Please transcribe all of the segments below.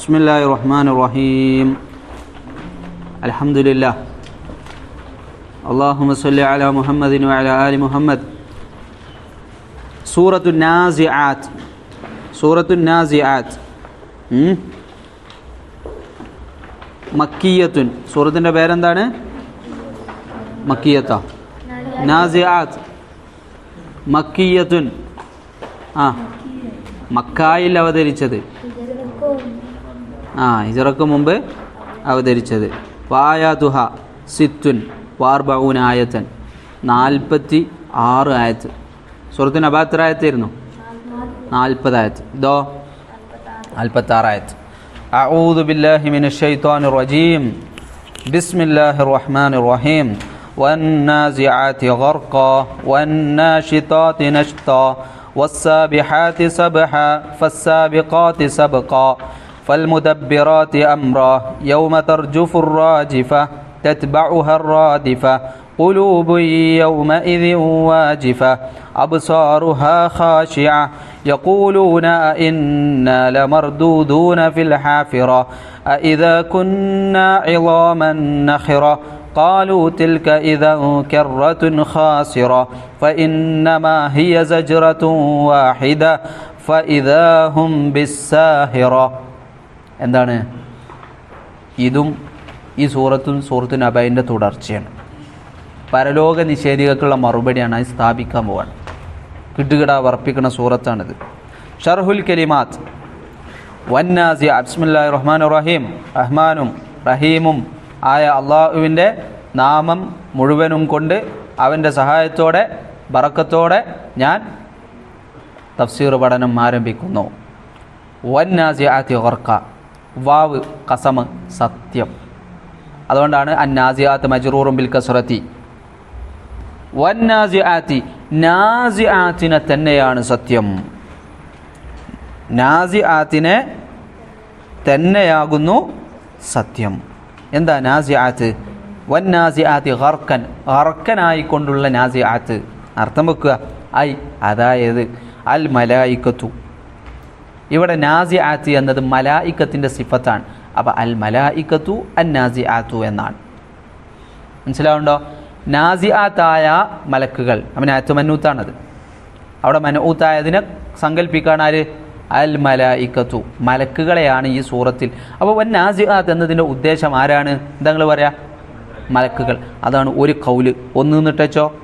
بسم الله الرحمن الرحيم الحمد لله اللهم صل على محمد وعلى آل محمد سورة النازعات سورة النازعات ഉം? മക്കിയത്തുൻ സൂറത്തിൻ്റെ പേരെന്താണ് മക്കിയത്ത നാസിആത്ത് മക്കിയത്തുൻ ആ മക്കായിൽ അവതരിച്ചത് ആ ഹിജറക്ക് മുമ്പ് അവതരിച്ചത് വായാതുഹ സിത്തുൻ വാർബഊൻ ആയത്തൻ നാൽപ്പത്തി ആറ് ആയത്ത് സുഹൃത്തിന് അബാത്ര ആയത്തായിരുന്നു നാൽപ്പത് ആയത്ത് ഇതോ നാൽപ്പത്തി ആറ് ആയത്ത് أعوذ بالله من الشيطان الرجيم بسم الله الرحمن الرحيم والنازعات غرقا والناشطات نشطا والسابحات سبحا فالسابقات سبقا فالمدبرات أمرا يوم ترجف الراجفة تتبعها الرادفة قلوب يومئذ واجفة أبصارها خاشعة يقولون أئنا لمردودون في الحافرة أئذا كنا عظاما نخرة قالوا تلك إذا كرة خاسرة فإنما هي زجرة واحدة فإذا هم بالساهرة എന്താണ്? ഇതും ഈ സൂറത്തും സൂറത്തു നബൈന്റെ തുടർച്ചയാണ്. പരലോക നിഷേധികൾക്കുള്ള മറുപടിയാണ് അത് സ്ഥാപിക്കാൻ പോവാണ്. കിട്ടുകിട വർപ്പിക്കുന്ന സൂറത്താണിത്. ഷർഹുൽ കലിമാത്ത് വന്നാസി അബ്സ്മുല്ലാ റഹ്മാൻ റഹീം റഹ്മാനും റഹീമും ആയ അള്ളാഹുവിന്റെ നാമം മുഴുവനും കൊണ്ട് അവന്റെ സഹായത്തോടെ ബറക്കത്തോടെ ഞാൻ തഫ്സീർ പഠനം ആരംഭിക്കുന്നു. വന്നാസി ആത്തി ഓർക്ക വാവ് കസമ് സത്യം. അതുകൊണ്ടാണ് അന്നാസിയാത്ത് മജ്റൂറും ബിൽ കസുറത്തി. വന്നാസിആത്തി നാസിആത്തിനെ തന്നെയാണ് സത്യം. നാസിആത്തിനെ തന്നെയാകുന്നു സത്യം. എന്താ നാസിആത്ത് വന്നാസിആത്തി ഹർക്കൻ ഹർക്കനായിക്കൊണ്ടുള്ള നാസിആത്ത് അർത്ഥം വെക്കുക. ഐ അതായത് അൽ മലായിക്കത്തു. ഇവിടെ നാസി ആത്തി എന്നത് മലായിക്കത്തിന്റെ സിഫത്താണ്. അപ്പോൾ അൽ മലായിക്കത്തു അൻ നാസിആത്തു എന്നാണ്. മനസ്സിലാവുണ്ടോ? നാസി ആത്തായ മലക്കുകൾ അവൻ ആത്തുമന്നൂത്താണത് അവിടെ മനൂത്തായതിനെ സങ്കല്പിക്കാൻ ആര്? അൽ മലായിക്കത്തു മലക്കുകളെയാണ് ഈ സൂറത്തിൽ. അപ്പോൾ വൻ നാസിആത്ത് എന്നതിന്റെ ഉദ്ദേശം ആരാണ്? എന്താ നിങ്ങൾ പറയാ? മലക്കുകൾ. അതാണ് ഒരു കൗൽ. ഒന്ന് നിന്നിട്ടച്ചോ?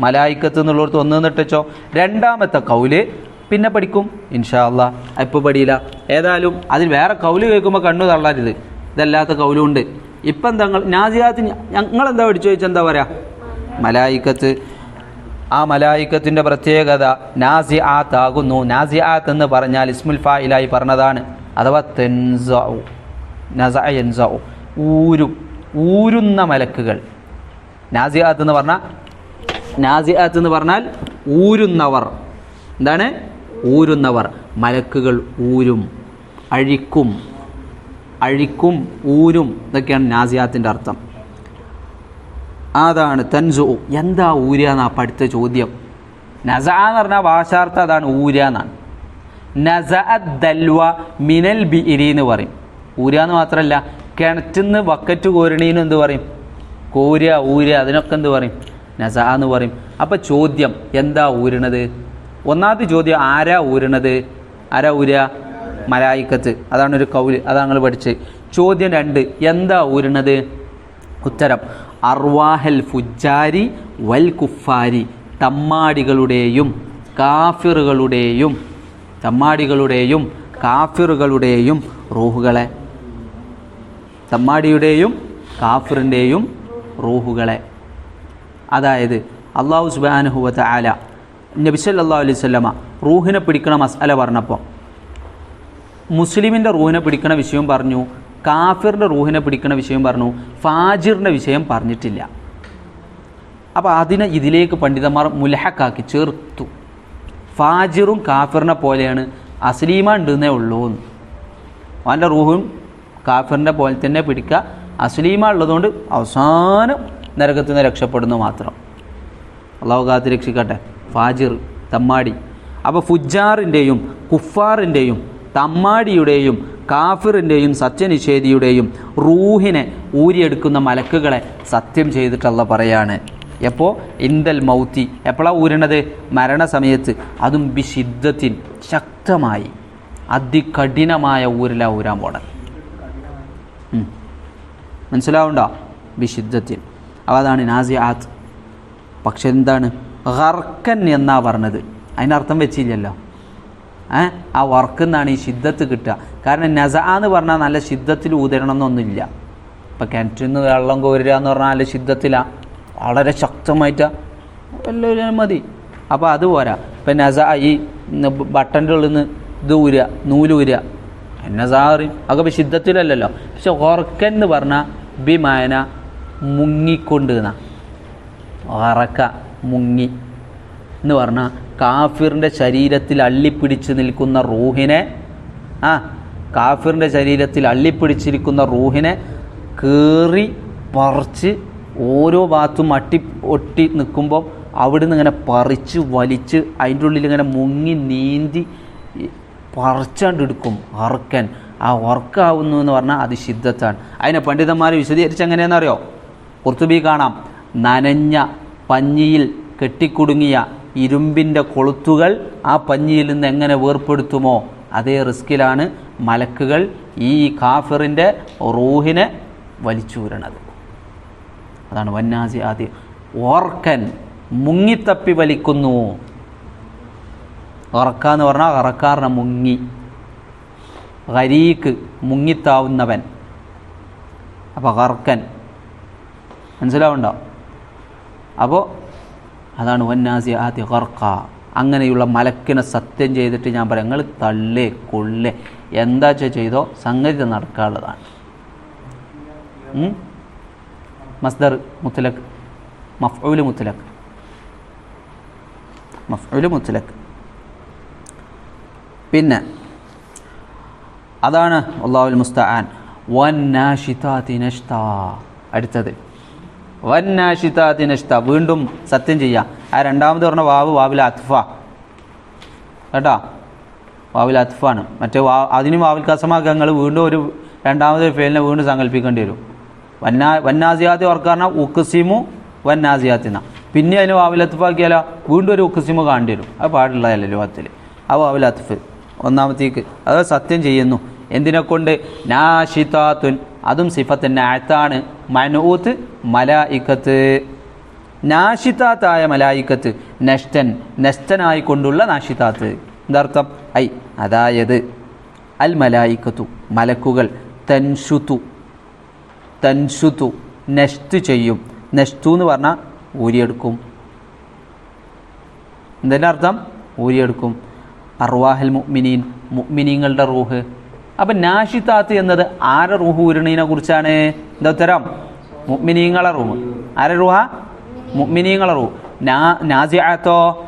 മലായിക്കത്ത് എന്നുള്ളടത്ത് ഒന്ന് നിന്നിട്ടച്ചോ? രണ്ടാമത്തെ കൗൽ പിന്നെ പഠിക്കും? ഇൻഷാ അല്ല. ഇപ്പോൾ പഠിയില്ല. ഏതായാലും അതിൽ വേറെ കൗൽ കേൾക്കുമ്പോൾ കണ്ണു തള്ളരുത്. ഇതല്ലാത്ത കൗലുണ്ട് ഇപ്പം എന്താ ഞങ്ങൾ ഞങ്ങളെന്താ പഠിച്ചു ചോദിച്ചാൽ എന്താ പറയുക മലായിക്കത്ത്. ആ മലായിക്കത്തിന്റെ പ്രത്യേകത നാസി ആത്ത് ആകുന്നു നാസി ആത്ത് എന്ന് പറഞ്ഞാൽ ഇസ്മുൽ ഫായിലായി പറഞ്ഞതാണ്. അഥവാ തെൻസൗ നസ എൻസൗ ഊരും. ഊരുന്ന മലക്കുകൾ. നാസിയാത്ത് എന്ന് പറഞ്ഞാൽ നാസിയാത്ത് എന്ന് പറഞ്ഞാൽ ഊരുന്നവർ. എന്താണ്? ഊരുന്നവർ മലക്കുകൾ ഊരും. അഴിക്കും. അഴിക്കും ഊരും ഇതൊക്കെയാണ് നാസിയാത്തിന്റെ അർത്ഥം. അതാണ് തൻസു. എന്താ ഊരുക എന്നാ പഠിത്ത ചോദ്യം? നസ എന്ന് പറഞ്ഞാൽ ഭാഷാർത്ഥം അതാണ് ഊരുക എന്നാണ്. നസ ദൽവ മിനൽ ബിരി എന്ന് പറയും. ഊരുക എന്ന് മാത്രമല്ല നിന്ന് ബക്കറ്റ് കോരണീന്ന് എന്ത് പറയും? കോരുക ഊരുക അതിനൊക്കെ എന്ത് പറയും? നസ എന്ന് പറയും. അപ്പം ചോദ്യം എന്താ ഊരണത് ഒന്നാമത്തെ ചോദ്യം ആരാ ഊരണത്? ആരാ ഊരുക മലായിക്കത്ത്. അതാണ് ഒരു കൗൽ. അതാണ് ഞങ്ങൾ പഠിച്ച് ചോദ്യം രണ്ട്. എന്താ ഊരണത്? ഉത്തരം അർവാഹൽ ഫുജാരി വൽ കുഫാരി. തമ്മാടികളുടെയും കാഫിറുകളുടെയും തമ്മാടികളുടെയും കാഫിറുകളുടെയും റൂഹുകളെ. തമ്മാടിയുടെയും കാഫിറിന്റെയും റൂഹുകളെ. അതായത് അള്ളാഹു സുബാനുഹുവത്ത് ആല നബിസല്ലാ അലൈഹി സ്വല്ലമ റൂഹിനെ പിടിക്കണ മസാല പറഞ്ഞപ്പോൾ മുസ്ലിമിന്റെ റൂഹിനെ പിടിക്കണ വിഷയം പറഞ്ഞു കാഫിറിന്റെ റൂഹിനെ പിടിക്കണ വിഷയം പറഞ്ഞു ഫാജിറിന്റെ വിഷയം പറഞ്ഞിട്ടില്ല. അപ്പോൾ അതിനെ ഇതിലേക്ക് പണ്ഡിതന്മാർ മുലഹക്കാക്കി ചേർത്തു. ഫാജിറും കാഫിറിനെ പോലെയാണ് അസ്ലീമ ഉണ്ടെന്നേ ഉള്ളൂ എന്ന്. അവന്റെ റൂഹും കാഫിറിന്റെ പോലെ തന്നെ പിടിക്കുക അസ്ലീമ ഉള്ളതുകൊണ്ട് അവസാനം നരകത്തിൽ നിന്ന് രക്ഷപ്പെടുന്നു മാത്രം. അള്ളാഹു കാത്ത് രക്ഷിക്കട്ടെ. ഫാജിർ തമ്മാടി. അപ്പോൾ ഫുജാറിന്റെയും കുഫാറിന്റെയും തമ്മാടിയുടെയും കാഫിറിന്റെയും സത്യനിഷേധിയുടെയും റൂഹിനെ ഊരിയെടുക്കുന്ന മലക്കുകളെ സത്യം ചെയ്തിട്ടുള്ള പറയാണ്. എപ്പോൾ ഇന്ദൽ മൗത്തി. എപ്പോഴാണ് ഊരണത് മരണസമയത്ത്. അതും ബിശിദ്ധത്തിൻ ശക്തമായി അതികഠിനമായ ഊരില ഊരാൻ പോണത്. മനസ്സിലാവുണ്ടോ? ബിശിദ്ധത്തിൻ അപ്പോൾ അതാണ് നാസിയാത്ത്. പക്ഷെ എന്താണ്? ഹർക്കൻ എന്നാണ് പറഞ്ഞത്. അതിനർത്ഥം വെച്ചില്ലല്ലോ. ഏ? ആ വർക്ക് എന്നാണ് ഈ ശിദ്ധത്ത് കിട്ടുക. കാരണം നസ എന്ന് പറഞ്ഞാൽ നല്ല ശിദ്ധത്തിൽ ഊതരണം എന്നൊന്നുമില്ല ഇപ്പം കിണറ്റിൽ നിന്ന് വെള്ളം കോരുക എന്ന് പറഞ്ഞാൽ നല്ല ശിദ്ധത്തിലാണ് വളരെ ശക്തമായിട്ടാണ് എല്ലാവരും മതി. അപ്പോൾ അത് പോരാ. ഇപ്പം നസ ഈ ബട്ടന്റെ ഉള്ളിൽ നിന്ന് ഇത് ഊരുക നൂലൂരുക നസാ പറയും. അതൊക്കെ ശിദ്ധത്തിലല്ലല്ലോ പക്ഷെ ഓർക്കൻ എന്ന് പറഞ്ഞാൽ ബിമായന മുങ്ങിക്കൊണ്ട് എന്നാ അറക്ക മുങ്ങി. എന്ന് പറഞ്ഞാൽ കാഫിറിന്റെ ശരീരത്തിൽ അള്ളിപ്പിടിച്ച് നിൽക്കുന്ന റൂഹിനെ ആ കാഫിറിന്റെ ശരീരത്തിൽ അള്ളിപ്പിടിച്ചിരിക്കുന്ന റൂഹിനെ കീറി പറിച്ച് ഓരോ ഭാഗത്തും അട്ടി ഒട്ടി നിൽക്കുമ്പോൾ അവിടുന്ന് ഇങ്ങനെ പറിച്ച് വലിച്ച് അതിന്റെ ഉള്ളിൽ ഇങ്ങനെ മുങ്ങി നീന്തി പറിച്ചാണ്ട് എടുക്കും അറക്കൻ ആ വർക്കാവുന്നു എന്ന് പറഞ്ഞാൽ അത് ശിദ്ധത്താണ്. അതിനെ പണ്ഡിതന്മാർ വിശദീകരിച്ച് എങ്ങനെയാണെന്നറിയോ കുർത്തുബി കാണാം. നനഞ്ഞ പഞ്ഞിയിൽ കെട്ടിക്കുടുങ്ങിയ ഇരുമ്പിന്റെ കൊളുത്തുകൾ ആ പഞ്ഞിയിൽ നിന്ന് എങ്ങനെ വേർപ്പെടുത്തുമോ അതേ റിസ്കിലാണ് മലക്കുകൾ ഈ കാഫിറിന്റെ റൂഹിനെ വലിച്ചൂരണത്. അതാണ് വന്നാസി ആദ്യം. ഓർക്കൻ മുങ്ങിത്തപ്പി വലിക്കുന്നു. ഉറക്ക എന്ന് പറഞ്ഞാൽ ഉറക്കാറിനെ മുങ്ങി. ഹരീക്ക് മുങ്ങിത്താവുന്നവൻ. അപ്പോൾ കർക്കൻ മനസ്സിലാവുണ്ടോ അപ്പോൾ അതാണ് വന്നാസി ആദ്യ കർക്ക അങ്ങനെയുള്ള മലക്കിനെ സത്യം ചെയ്തിട്ട് ഞാൻ പറയാം നിങ്ങൾ തള്ളേ കൊള്ളേ. എന്താ വെച്ചാൽ ചെയ്തോ? സംഗതി നടക്കാനുള്ളതാണ്. മസ്ദർ മുത്തലക് മഫ്ഊൽ മുത്തലക് മഫ്ഊൽ മുത്തലക് പിന്നെ അതാണ് അള്ളാഹുൽ മുസ്തആൻ. വന്നാഷിതാതി നഷ്താ അടുത്തത്. വന്നാഷിതാതി നഷ്ത വീണ്ടും സത്യം ചെയ്യുക ആ രണ്ടാമത് പറഞ്ഞ വാവ് വാവിൽ അത്ഫ. കേട്ടോ? വാവിൽ അത്ഫാണ്. മറ്റേ വാ അതിനും വാവിൽ കസമാക്കങ്ങൾ വീണ്ടും ഒരു രണ്ടാമത് ഫേലിനെ വീണ്ടും സങ്കല്പിക്കേണ്ടി വരും. വന്നാ വന്നാസിയാത്തി ഓർക്കാറിന ഉക്കുസിമു വന്നാസിയാത്തിന. പിന്നെ അതിന് വാവിൽ അത്ഫാക്കിയാലോ വീണ്ടും ഒരു ഉക്സിമു കാണേണ്ടി വരും. അത് പാടുള്ളതല്ലേ ലോകത്തിൽ ആ വാവിൽ അത്ഫ്. ഒന്നാമത്തേക്ക് അത് സത്യം ചെയ്യുന്നു. എന്തിനെ കൊണ്ട് നാഷിതാത്തുൻ അതും സിഫത്തിന്റെ അഴത്താണ് മനൂത്ത് മലായിക്കത്ത്. നാഷിതാത്തായ മലായിക്കത്ത് നഷ്ടൻ നഷ്ടനായിക്കൊണ്ടുള്ള നാഷിതാത്ത് എന്താർത്ഥം ഐ അതായത് അൽ മലായിക്കത്തു മലക്കുകൾ തൻഷുത്തു. തൻഷുത്തു നഷ്ട് ചെയ്യും. നഷ്തു എന്ന് പറഞ്ഞാൽ ഊരിയെടുക്കും. എന്തെല്ലാം അർത്ഥം? ഊരിയെടുക്കും. അർവാഹൽ മുഅ്മിനീൻ മുഅ്മിനീങ്ങളുടെ റൂഹ്. അപ്പം നാഷിത്താത്ത് എന്നത് ആര റൂഹ് ഉരുണീനെ കുറിച്ചാണ്? എന്താ ഉത്തരം. മുഗ്മിനീങ്ങളെ റൂഹ്. ആരെ റൂഹ? മുഗ്മിനീങ്ങളെ റൂഹ്. നാ നാസിയാത്തോ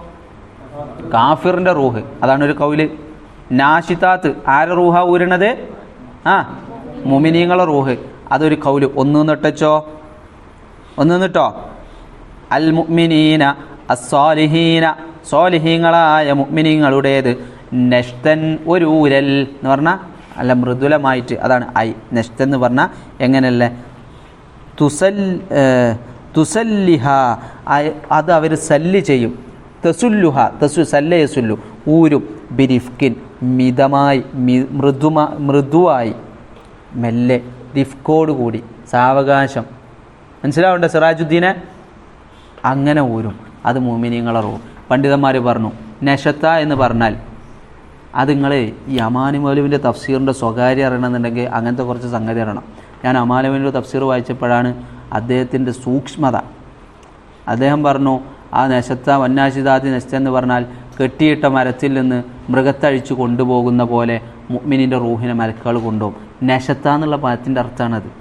കാഫിറിന്റെ റൂഹ്. അതാണ് ഒരു കൗൽ. നാഷിത്താത്ത് ആര റൂഹ ഊരണത്? ആ മുമിനീങ്ങളെ റൂഹ്. അതൊരു കൗൽ. ഒന്ന് നിട്ടച്ചോ ഒന്ന് നിട്ടോ അൽ മുഅ്മിനീന അസ്വാലിഹീന സ്വാലിഹീങ്ങളായ മുഅ്മിനീങ്ങളുടേത്. നഷ്തൻ ഒരു ഊരൽ എന്ന് പറഞ്ഞാൽ അല്ല മൃദുലമായിട്ട് അതാണ് ഐ നെഷ്ത് എന്ന് പറഞ്ഞാൽ എങ്ങനെയല്ലേ? തുസൽ തുസല്ലിഹ അത് അവർ സല്ല് ചെയ്യും. തസുല്ലുഹ തസു സല്ല യസുല്ലു ഊരും ബിരിഫ്കിൻ മിതമായി മൃദുമ മൃദുവായി മെല്ലെ റിഫ്കോട് കൂടി സാവകാശം. മനസ്സിലാവണ്ടേ സിറാജുദ്ദീനെ? അങ്ങനെ ഊരും. അത് മൂമിനിയങ്ങളെ റൂം. പണ്ഡിതന്മാർ പറഞ്ഞു നഷത്ത എന്ന് പറഞ്ഞാൽ അത് നിങ്ങൾ ഈ അമാനി മൗലുവിന്റെ തഫ്സീറിന്റെ സ്വകാര്യം അറിയണമെന്നുണ്ടെങ്കിൽ അങ്ങനത്തെ കുറച്ച് സംഗതി അറിയണം. ഞാൻ അമാനുവിന്റെ തഫ്സീർ വായിച്ചപ്പോഴാണ് അദ്ദേഹത്തിന്റെ സൂക്ഷ്മത. അദ്ദേഹം പറഞ്ഞു ആ നശത്ത വന്നാശിതാതി നശത്ത എന്ന് പറഞ്ഞാൽ കെട്ടിയിട്ട മരത്തിൽ നിന്ന് മൃഗത്തഴിച്ച് കൊണ്ടുപോകുന്ന പോലെ മുഗ്മിനിന്റെ റൂഹിനെ മരക്കുകൾ കൊണ്ടുപോകും. നശത്ത എന്നുള്ള പദത്തിന്റെ അർത്ഥമാണത്.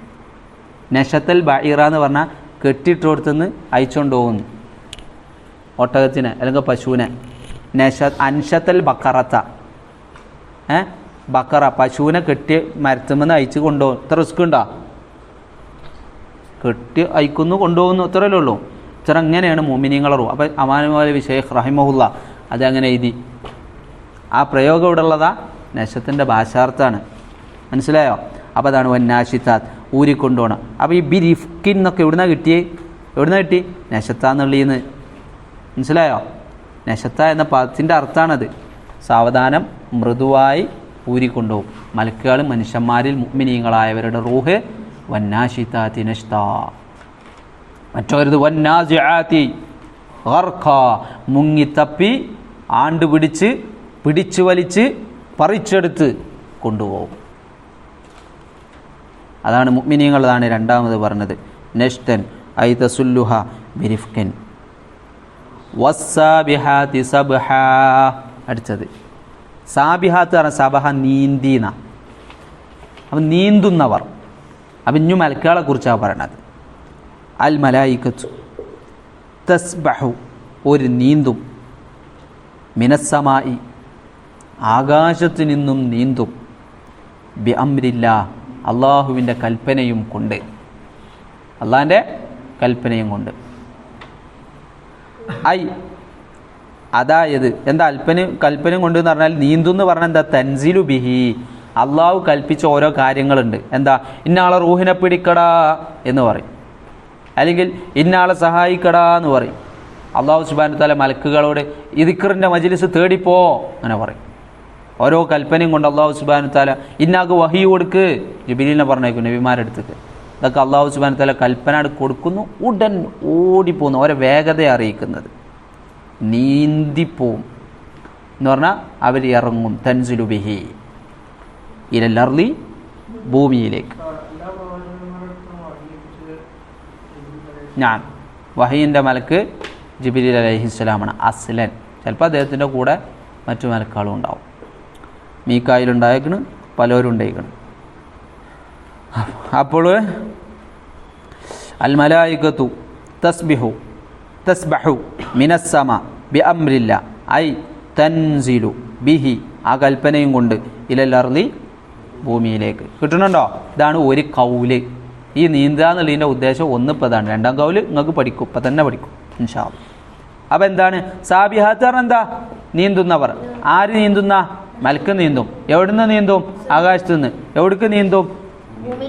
നശത്തൽ ബൈറ എന്ന് പറഞ്ഞാൽ കെട്ടിയിട്ടോടത്തുനിന്ന് അയച്ചുകൊണ്ട് പോകുന്നു. ഒട്ടകത്തിനെ അല്ലെങ്കിൽ പശുവിനെ. നശ അൻഷത്തൽ ബക്കറത്ത. ഏ? ബക്കറ പശുവിനെ കെട്ടി മരത്തുമെന്ന് അയച്ച് കൊണ്ടുപോകും. ഇത്ര റിസ്ക് ഉണ്ടോ? കെട്ടി അയക്കുന്നു കൊണ്ടുപോകുന്നു ഇത്രയല്ലേ ഉള്ളൂ. ഇത്ര അങ്ങനെയാണ് മോമിനിയങ്ങളെ റൂ അപ്പം അമാനുമാലി വിഷയഖ് റഹിമഹുല്ല അതങ്ങനെ എഴുതി. ആ പ്രയോഗം ഇവിടെ ഉള്ളതാ നശത്തിന്റെ ഭാഷാർത്ഥാണ് മനസ്സിലായോ? അപ്പോൾ അതാണ് വന്നാശിത്താത്ത് ഊരിക്കൊണ്ടുപോകണം. അപ്പോൾ ഈ ബിരിഫ്കിൻ എന്നൊക്കെ എവിടുന്ന കിട്ടിയേ? എവിടുന്ന കിട്ടി? നശത്താന്നുള്ളിന്ന് മനസ്സിലായോ? നശത്ത എന്ന പദത്തിന്റെ അർത്ഥമാണത്. സാവധാനം മൃദുവായി ഊരിക്കൊണ്ടുപോകും. മലക്കുകൾ മനുഷ്യന്മാരിൽ മുഗ്മിനീയങ്ങളായവരുടെ റൂഹ് വന്നാഷിത്താത്തി നഷ്ത മറ്റൊരു മുങ്ങിത്തപ്പി ആണ്ട് പിടിച്ച് പിടിച്ചു വലിച്ച് പറിച്ചെടുത്ത് കൊണ്ടുപോകും. അതാണ് മുഗ്മിനീങ്ങൾ അതാണ് രണ്ടാമത് പറഞ്ഞത്. നെഷ്തൻ ഐ തസുല്ലുഹ ബിരിഫ്കൻ. വസ്സാബിഹാ സബ്ഹ. അടുത്തത്. സാബിഹാത്ത് പറഞ്ഞ സബഹ നീന്തീന. അപ്പം നീന്തുന്നവർ. അപ്പം ഇഞ്ഞു മലക്കുകളെ കുറിച്ചാണ് പറയണത്. അൽ മലായിക്കത്തു തസ്ബഹു ഒരു നീന്തും. മിനസ്സമായി ആകാശത്തു നിന്നും നീന്തും. ബി അമ്രില്ല അള്ളാഹുവിന്റെ കൽപ്പനയും കൊണ്ട്. അള്ളാഹിന്റെ കൽപ്പനയും കൊണ്ട്. ഐ അതായത് എന്താ അല്പന കൽപ്പന കൊണ്ട് പറഞ്ഞാൽ നീന്തു എന്ന് പറഞ്ഞാൽ എന്താ? തൻസിലു ബിഹി. അള്ളാഹു കൽപ്പിച്ച ഓരോ കാര്യങ്ങളുണ്ട്. എന്താ? ഇന്നാളെ റൂഹിനെ പിടിക്കടാ എന്ന് പറയും. അല്ലെങ്കിൽ ഇന്നാളെ സഹായിക്കടാ എന്ന് പറയും. അള്ളാഹു സുബാൻ തല മലക്കുകളോട് ഇതിക്കറിന്റെ മജിലിസ് തേടിപ്പോ അങ്ങനെ പറയും. ഓരോ കൽപ്പനയും കൊണ്ട് അള്ളാഹു സുബാൻ താല ഇന്നാക്ക് വഹി കൊടുക്ക്. ജുബിലിനെ പറഞ്ഞേക്കും നബിമാരെടുത്തേക്ക് ഇതൊക്കെ അള്ളാഹു സുബാൻ താല കൽപ്പന കൊടുക്കുന്നു. ഉടൻ ഓടിപ്പോകുന്നു. ഓരോ വേഗത അറിയിക്കുന്നത്. നീന്തിപ്പോവും. എന്ന് പറഞ്ഞാൽ അവർ ഇറങ്ങും. തൻസുലുബിഹി ഇരല്ലർലി ഭൂമിയിലേക്ക്. ഞാൻ. വഹീന്റെ മലക്ക് ജിബിലി അലഹിസ്സലാമാണ് അസ്ലൻ. ചിലപ്പോൾ അദ്ദേഹത്തിന്റെ കൂടെ മറ്റു മലക്കുകളും ഉണ്ടാവും. മീക്കായിലുണ്ടായേക്കണ് പലരും ഉണ്ടായിക്കണ്. അപ്പോൾ അൽ മലായിക്കത്തു തസ്ബിഹു. തസ്ബഹു മിനസ്സമ ബി അമ്രില്ല ഐ തൻസിലു ബിഹി ആ കൽപ്പനയും കൊണ്ട് ഇലല്ലർലി ഭൂമിയിലേക്ക്. കിട്ടുന്നുണ്ടോ? ഇതാണ് ഒരു കൗൽ. ഈ നീന്തുക എന്നുള്ളതിന്റെ ഉദ്ദേശം ഒന്ന് ഇപ്പം ഇതാണ് രണ്ടാം കൗൽ നിങ്ങൾക്ക് പഠിക്കും. ഇപ്പം തന്നെ പഠിക്കും ഇൻഷാ അപ്പം എന്താണ്? സാബിഹാത്ത് പറഞ്ഞാൽ എന്താ? നീന്തുന്നവർ. ആര് നീന്തുന്ന? മലക്ക് നീന്തും. എവിടുന്ന് നീന്തും? ആകാശത്തു നിന്ന് എവിടേക്ക് നീന്തും?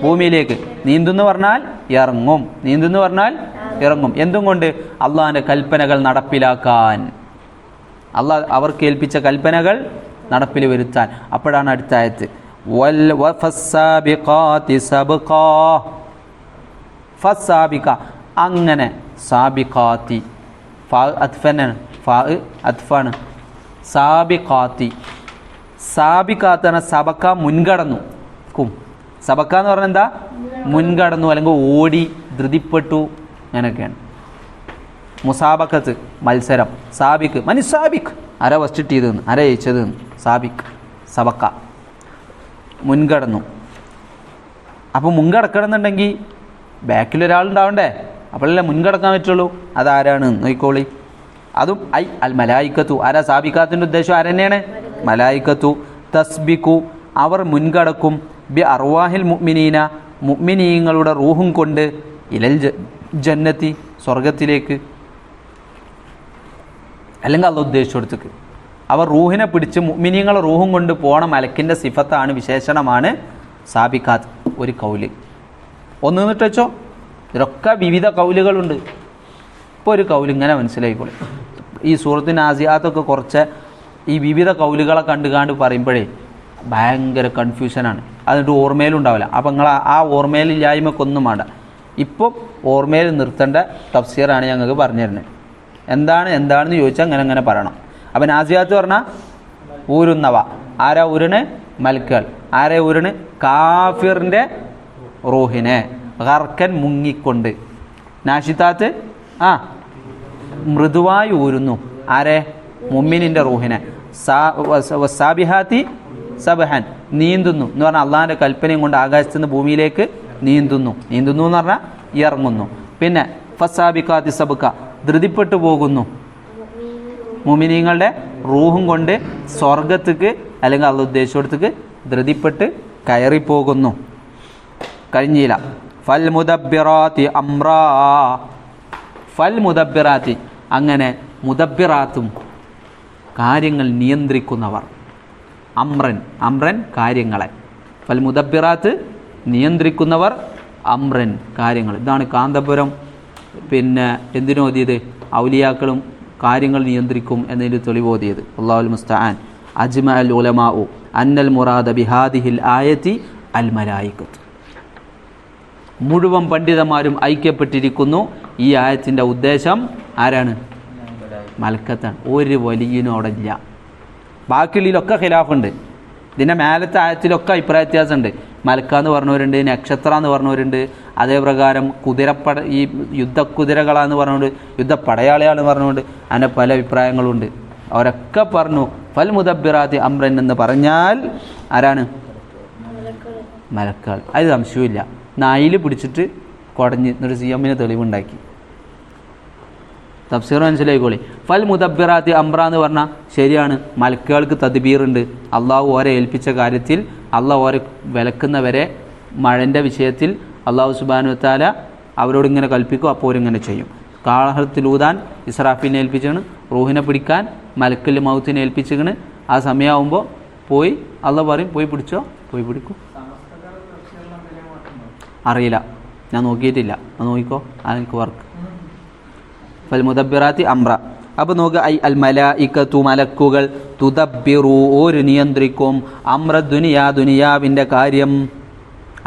ഭൂമിയിലേക്ക്. നീന്തുന്നു പറഞ്ഞാൽ ഇറങ്ങും. നീന്തുന്നു പറഞ്ഞാൽ ഇറങ്ങും. എന്തും കൊണ്ട് അള്ളാഹിന്റെ കൽപ്പനകൾ നടപ്പിലാക്കാൻ. അള്ളാഹ് അവർക്ക് ഏൽപ്പിച്ച കൽപ്പനകൾ നടപ്പിൽ വരുത്താൻ. അപ്പോഴാണ് അടുത്ത ആയത്ത്. അങ്ങനെ സബക്ക മുൻകടന്നു. കും സബക്ക എന്ന് പറഞ്ഞാൽ എന്താ? മുൻകടന്നു. അല്ലെങ്കിൽ ഓടി ധൃതിപ്പെട്ടു. അങ്ങനെയൊക്കെയാണ്. മുസാബക്കത്ത് മത്സരം. സാബിക്ക്. മനു സാബിക്ക്. അര ഫസ്റ്റ് ഇട്ടതെന്ന് അര ജയിച്ചതെന്ന്. സാബിക്ക്. സബക്ക. മുൻകടന്നു. അപ്പോൾ മുൻകടക്കണമെന്നുണ്ടെങ്കിൽ ബാക്കിൽ ഒരാളുണ്ടാവണ്ടേ? അപ്പോഴല്ലേ മുൻകടക്കാൻ പറ്റുള്ളൂ. അതാരാണ്? നോയിക്കോളി അതും ഐ അൽ മലായിക്കത്തു ആരാ സാബിക്കാത്തിന്റെ ഉദ്ദേശം? ആരെന്നെയാണ്? മലായിക്കത്തു. തസ്ബിക്കു അവർ മുൻകടക്കും. ബി അർവാഹിൽ മുഅ്മിനീന. മുഅ്മിനീങ്ങളുടെ റൂഹും കൊണ്ട് ഇലൽ ജന്നത്തി സ്വർഗത്തിലേക്ക് അല്ലെങ്കിൽ അത് ഉദ്ദേശിച്ചെടുത്തേക്ക് അവർ റൂഹിനെ പിടിച്ച് മുഅ്മിനീങ്ങളെ റൂഹും കൊണ്ട് പോണ മലക്കിന്റെ സിഫത്താണ് വിശേഷണമാണ് സാബിക്കാത്ത് ഒരു കൗൽ. ഒന്ന് നിന്നിട്ട് വെച്ചോ? ഇതിലൊക്കെ വിവിധ കൗലുകളുണ്ട്. ഇപ്പോൾ ഒരു കൗൽ ഇങ്ങനെ മനസ്സിലായിക്കോളെ. ഈ സൂറത്തിന് ആസിയാത്തൊക്കെ കുറച്ച് ഈ വിവിധ കൗലുകളെ കണ്ടുകാണ്ട് പറയുമ്പോഴേ ഭയങ്കര കൺഫ്യൂഷനാണ് അതിന്റെ ഓർമ്മയിലുണ്ടാവില്ല അപ്പം നിങ്ങൾ ആ ഓർമ്മയിലില്ലായ്മക്കൊന്നും വേണ്ട ഇപ്പം ഓർമ്മയിൽ നിർത്തേണ്ട തഫ്സീറാണ് ഞങ്ങൾക്ക് പറഞ്ഞു തരുന്നത്. എന്താണ് എന്താണെന്ന് ചോദിച്ചാൽ അങ്ങനെ അങ്ങനെ പറയണം. അപ്പം നാസിയാത്ത് പറഞ്ഞാൽ ഊരുന്നവ. ആരാ ഊരണ് മൽക്കൾ ആരാ ഊരണ് കാഫിറിന്റെ റൂഹിനെ. ഹർക്കൻ മുങ്ങിക്കൊണ്ട്. നാഷിത്താത്ത് ആ മൃദുവായി ഊരുന്നു. ആരെ? മുമ്മിനിന്റെ റൂഹിനെ. സാബിഹാത്തി സബഹാൻ. നീന്തുന്നു. എന്ന് പറഞ്ഞാൽ അള്ളാഹിന്റെ കൽപ്പനയും കൊണ്ട് ആകാശത്തുനിന്ന് ഭൂമിയിലേക്ക് നീന്തുന്നു. നീന്തുന്നു എന്ന് പറഞ്ഞാൽ ഇറങ്ങുന്നു. പിന്നെ ഫസാബിക്കാതി സബുക്ക ധൃതിപ്പെട്ടു പോകുന്നു. മുമിനീങ്ങളുടെ റൂഹും കൊണ്ട് സ്വർഗത്തേക്ക് അല്ലെങ്കിൽ അത് ഉദ്ദേശിച്ചിടത്തേക്ക് ധൃതിപ്പെട്ട് കയറിപ്പോകുന്നു. കഴിഞ്ഞില്ല. ഫൽ മുദബിറാത്തി അമ്രാ. ഫൽ മുദബിറാത്തി അങ്ങനെ മുദബിറാത്തും കാര്യങ്ങൾ നിയന്ത്രിക്കുന്നവർ. അമ്രൻ അമ്രൻ കാര്യങ്ങളെ. ഫൽ മുദബിറാത്ത് നിയന്ത്രിക്കുന്നവർ അമ്രൻ കാര്യങ്ങൾ. ഇതാണ് കാന്തപുരം. പിന്നെ എന്തിനോദിയത് ഔലിയാക്കളും കാര്യങ്ങൾ നിയന്ത്രിക്കും എന്നതിന് തെളിവോതിയത് അള്ളാഹുൽ മുസ്തആൻ. അജ്മ അൽ ഉലമാ ഉ അന്നൽ മുറാദ ബിഹാദിഹിൽ ആയത്തി അൽ മലായിക്കത്ത്. മുഴുവൻ പണ്ഡിതന്മാരും ഐക്യപ്പെട്ടിരിക്കുന്നു. ഈ ആയത്തിന്റെ ഉദ്ദേശം ആരാണ്? മലക്കത്താണ് ഒരു വലിയനും അവിടെ ഇല്ല. ബാക്കിയുള്ളിലൊക്കെ ഖിലാഫുണ്ട്. ഇതിന്റെ മേലത്തെ ആയത്തിലൊക്കെ അഭിപ്രായ വ്യത്യാസമുണ്ട്. മലക്ക എന്ന് പറഞ്ഞവരുണ്ട് നക്ഷത്ര എന്ന് പറഞ്ഞവരുണ്ട്. അതേപ്രകാരം കുതിരപ്പട ഈ യുദ്ധക്കുതിരകളാന്ന് പറഞ്ഞുകൊണ്ട് യുദ്ധപ്പടയാളികളെന്ന് പറഞ്ഞുകൊണ്ട് അങ്ങനെ പല അഭിപ്രായങ്ങളുണ്ട്. അവരൊക്കെ പറഞ്ഞു ഫൽ മുദബിറാത്തി അമ്രൻ എന്ന് പറഞ്ഞാൽ ആരാണ്? മലക്കാൾ അത് സംശയമില്ല നായിൽ പിടിച്ചിട്ട് കുടഞ്ഞ് എന്നിട്ട് സി എമ്മിന് തെളിവുണ്ടാക്കി. തഫ്സീർ മനസ്സിലായിക്കോളി. ഫൽ മുദബിറാത്തി അമ്ര എന്ന് പറഞ്ഞാൽ ശരിയാണ്. മലക്കുകൾക്ക് തദ്ബീറുണ്ട്. അള്ളാഹു ഓരെ ഏൽപ്പിച്ച കാര്യത്തിൽ അള്ളാഹ് ഓരെ വിലക്കുന്നവരെ മഴന്റെ വിഷയത്തിൽ അള്ളാഹു സുബാനു താല അവരോട് ഇങ്ങനെ കൽപ്പിക്കും അപ്പോൾ അവരിങ്ങനെ ചെയ്യും. കാളഹത്തിലൂതാൻ ഇസ്രാഫിനെ ഏൽപ്പിച്ചാണ് റൂഹിനെ പിടിക്കാൻ മലക്കൽ മൗത്തിനെ ഏൽപ്പിച്ചിങ്ങനെ ആ സമയമാകുമ്പോൾ പോയി അള്ളാഹ് പറയും പോയി പിടിച്ചോ? പോയി പിടിക്കും. അറിയില്ല. ഞാൻ നോക്കിയിട്ടില്ല. നോക്കിക്കോ. അതെനിക്ക് വർക്ക് ഫൽ മുദബിറാത്തി അമ്ര അപ്പോൾ നോക്ക് ഐ അൽ മലായിക്കത്തു മലക്കുകൾ തുതബിറു ഒരു നിയന്ത്രിക്കും. അമ്ര ദുനിയാ ദുനിയാവിന്റെ കാര്യം.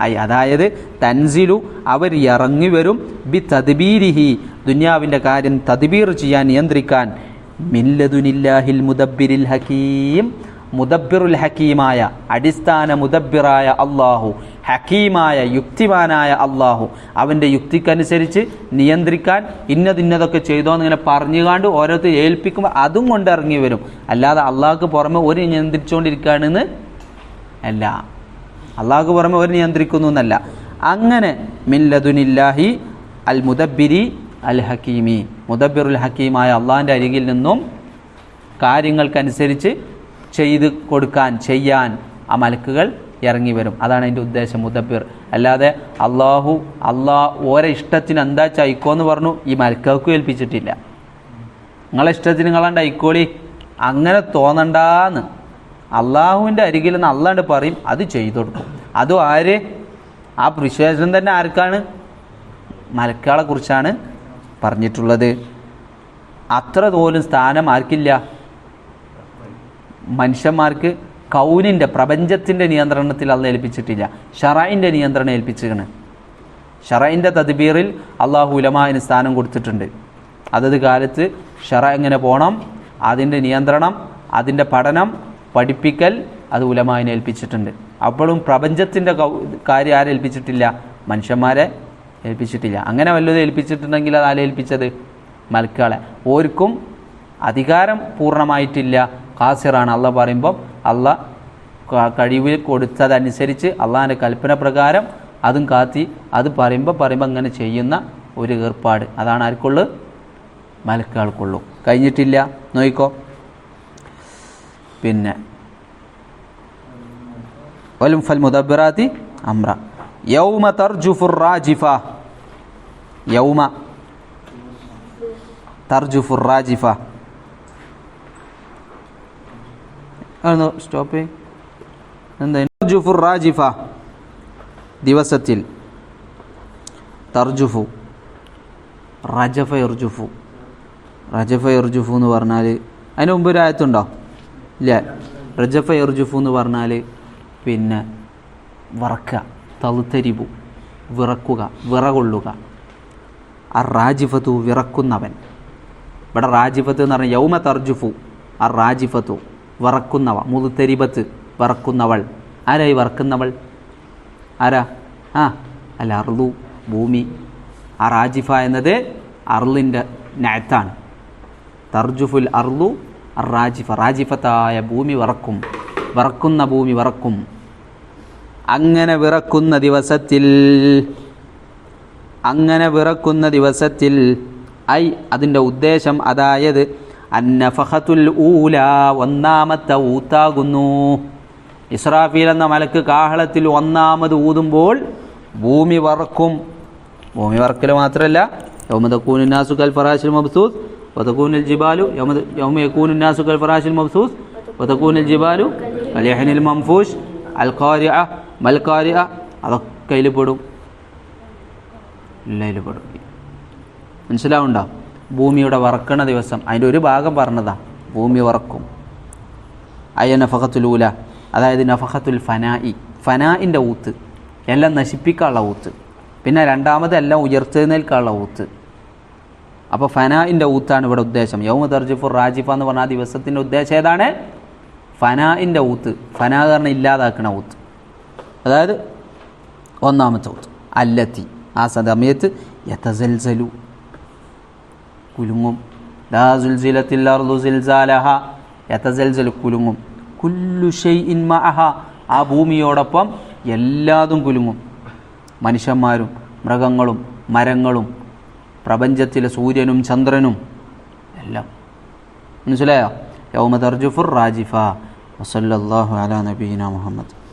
ഐ അതായത് തൻസിലു അവർ ഇറങ്ങി വരും. ബി തദ്ബീരിഹി ദുനിയാവിന്റെ കാര്യം തദ്ബീർ ചെയ്യാൻ നിയന്ത്രിക്കാൻ. മില്ലതുനില്ലാഹിൽ മുദബിരിൽ ഹക്കീം മുദബിറുൽ ഹക്കീമായ അടിസ്ഥാന മുദബിറായ അള്ളാഹു ഹക്കീമായ യുക്തിമാനായ അള്ളാഹു അവന്റെ യുക്തിക്കനുസരിച്ച് നിയന്ത്രിക്കാൻ ഇന്നതിന്നതൊക്കെ ചെയ്തോ എന്നിങ്ങനെ പറഞ്ഞുകാണ്ട് ഓരോരുത്തർ ഏൽപ്പിക്കുമ്പോൾ അതും കൊണ്ട് ഇറങ്ങി വരും. അല്ലാതെ അള്ളാഹ്ക്ക് പുറമെ ഒരു നിയന്ത്രിച്ചുകൊണ്ടിരിക്കുകയാണെന്ന് അല്ല. അള്ളാഹ്ക്ക് പുറമെ ഒരു നിയന്ത്രിക്കുന്നു എന്നല്ല. അങ്ങനെ മില്ലതുനില്ലാഹി അൽ മുദബിരി അൽ ഹക്കീമി. മുദബിറുൽ ഹക്കീമായ അള്ളാഹിന്റെ അരികിൽ നിന്നും കാര്യങ്ങൾക്കനുസരിച്ച് ചെയ്ത് കൊടുക്കാൻ ചെയ്യാൻ ആ മലക്കുകൾ ഇറങ്ങി വരും അതാണ് അതിന്റെ ഉദ്ദേശം മുദബിർ അല്ലാതെ അള്ളാഹു അള്ളാഹ് ഓരോ ഇഷ്ടത്തിന് എന്താ ചൈക്കോ എന്ന് പറഞ്ഞു ഈ മലക്കൾക്ക് ഏൽപ്പിച്ചിട്ടില്ല. നിങ്ങളെ ഇഷ്ടത്തിന് നിങ്ങളാണ്ട് ഐക്കോളി അങ്ങനെ തോന്നണ്ടാന്ന്. അള്ളാഹുവിന്റെ അരികിൽ നിന്ന് അള്ളാണ്ട് പറയും അത് ചെയ്തു കൊടുക്കും. അതും ആര്? ആ വിശേഷം തന്നെ ആർക്കാണ്? മലക്കുകളെ കുറിച്ചാണ് പറഞ്ഞിട്ടുള്ളത്. അത്ര പോലും സ്ഥാനം ആർക്കില്ല. മനുഷ്യന്മാർക്ക് കൗനിന്റെ പ്രപഞ്ചത്തിന്റെ നിയന്ത്രണത്തിൽ അള്ള ഏൽപ്പിച്ചിട്ടില്ല. ഷറായിന്റെ നിയന്ത്രണം ഏൽപ്പിച്ചിരിക്കണ്. ഷറൈന്റെ തദ്ബീറിൽ അള്ളാഹു ഉലമാവിന് സ്ഥാനം കൊടുത്തിട്ടുണ്ട്. അതത് കാലത്ത് ഷറ എങ്ങനെ പോകണം അതിന്റെ നിയന്ത്രണം അതിന്റെ പഠനം പഠിപ്പിക്കൽ അത് ഉലമാവിനെ ഏൽപ്പിച്ചിട്ടുണ്ട്. അപ്പോഴും പ്രപഞ്ചത്തിന്റെ കാര്യം ആരെ ഏൽപ്പിച്ചിട്ടില്ല? മനുഷ്യന്മാരെ ഏൽപ്പിച്ചിട്ടില്ല. അങ്ങനെ വല്ലതും ഏൽപ്പിച്ചിട്ടുണ്ടെങ്കിൽ അത് ആരെ ഏൽപ്പിച്ചത്? ഓർക്കും അധികാരം പൂർണമായിട്ടില്ല. ഖാസിറാണ്. അള്ള പറയുമ്പം അള്ള കഴിവിൽ കൊടുത്തതനുസരിച്ച് അള്ളാഹിന്റെ കൽപ്പന പ്രകാരം അതും കാത്തി അത് പറയുമ്പോൾ പറയുമ്പോൾ അങ്ങനെ ചെയ്യുന്ന ഒരു ഏർപ്പാട്. അതാണ് ആർക്കുള്ളു? മലക്കുകൾക്കുള്ളൂ. കഴിഞ്ഞിട്ടില്ല? നോയിക്കോ. പിന്നെ. വലും ഫൽ മുദബിറാത്തി അമ്ര യൗമ തർജുഫുർ റാജിഫ. യൗമ. തർജുഫുർ ഒന്ന് സ്റ്റോപ്പ് എന്താ? തർജുഫുർ റാജിഫ. ദിവസത്തിൽ. തർജുഫു. റജഫ ഇർജുഫു റജഫ ഇർജുഫു എന്ന് പറഞ്ഞാൽ അതിന് മുമ്പ് ഒരു ആയത്തുണ്ടോ? ഇല്ല. റജഫ ഇർജുഫു എന്ന് പറഞ്ഞാൽ പിന്നെ വറക്കുക തളുത്തരിവു വിറക്കുക വിറകൊള്ളുക. ആ റാജിഫത്തു വിറക്കുന്നവൻ. ഇവിടെ റാജിഫത്ത് എന്ന് പറഞ്ഞാൽ യൗമ തർജുഫു. ആ റാജിഫത്തു വറക്കുന്നവ. മുതുത്തരിബത്ത് വറക്കുന്നവൾ. ആരായി വറക്കുന്നവൾ? ആരാ? ആ അല്ല അർലു ഭൂമി. ആ റാജിഫ എന്നത് അർലിന്റെ നാത്താണ്. തർജുഫുൽ അർലു റാജിഫ. റാജിഫത്തായ ഭൂമി വറക്കും. വറക്കുന്ന ഭൂമി വറക്കും. അങ്ങനെ വിറക്കുന്ന ദിവസത്തിൽ അങ്ങനെ വിറക്കുന്ന ദിവസത്തിൽ ഐ അതിന്റെ ഉദ്ദേശം അതായത് അന്നഫഹത്തുൽ ഊല ഒന്നാമത്തെ ഊത്താകുന്നു. ഇസ്രാഫീൽ എന്ന മലക്ക് കാഹളത്തിൽ ഒന്നാമത് ഊതുമ്പോൾ ഭൂമി വറക്കും. ഭൂമി വറക്കൽ മാത്രമല്ല യൗമതക്കൂനുന്നാസു കൽ ഫറാശിൽ മബ്സൂസ് വതക്കൂനുൽ ജിബാലു യൗമ യൗമ യക്കൂനുന്നാസു കൽ ഫറാശിൽ മബ്സൂസ് വതക്കൂനുൽ ജിബാലു അലിഹനിൽ മംഫൂഷ് അൽ ഖാരിഅ മൽക്കാരിയ അതൊക്കെ അതിൽ പെടും. എല്ലാം അതിൽ പെടും. മനസ്സിലാവുണ്ടോ? ഭൂമിയുടെ വറക്കണ ദിവസം അതിന്റെ ഒരു ഭാഗം പറഞ്ഞതാ ഭൂമി വറക്കും. അയ്യ നഫഹത്തുലൂല അതായത് നഫഹത്തുൽ ഫനായി ഫനായിന്റെ ഊത്ത്. എല്ലാം നശിപ്പിക്കാനുള്ള ഊത്ത്. പിന്നെ രണ്ടാമത് എല്ലാം ഉയർത്തെഴുന്നേൽക്കാനുള്ള ഊത്ത്. അപ്പോൾ ഫനായിന്റെ ഊത്താണ് ഇവിടെ ഉദ്ദേശം. യൗമ തർജിഫുർ റാജിഫ എന്ന് പറഞ്ഞ ആ ദിവസത്തിന്റെ ഉദ്ദേശം ഏതാണ്? ഫനായിന്റെ ഊത്ത്. ഫനാ കാരണം ഊത്ത്. അതായത് ഒന്നാമത്തെ ഊത്ത്. അല്ലത്തി. ആ സമയത്ത് യതസൽസലു. കുലുങ്ങും. ലാ സുൽസിലത്തിൽ അർദു സിൽസാലഹ യതസൽസലു കുലുങ്ങും. കുല്ലു ഷൈഇൻ മഅഹ ആ ഭൂമിയോടൊപ്പം എല്ലാതും കുലുങ്ങും. മനുഷ്യന്മാരും മൃഗങ്ങളും മരങ്ങളും പ്രപഞ്ചത്തിലെ സൂര്യനും ചന്ദ്രനും എല്ലാം. മനസ്സിലായോ? യൗമ തർജുഫുർ റാജിഫ. വസല്ലാഹു അല നബീന മുഹമ്മദ്.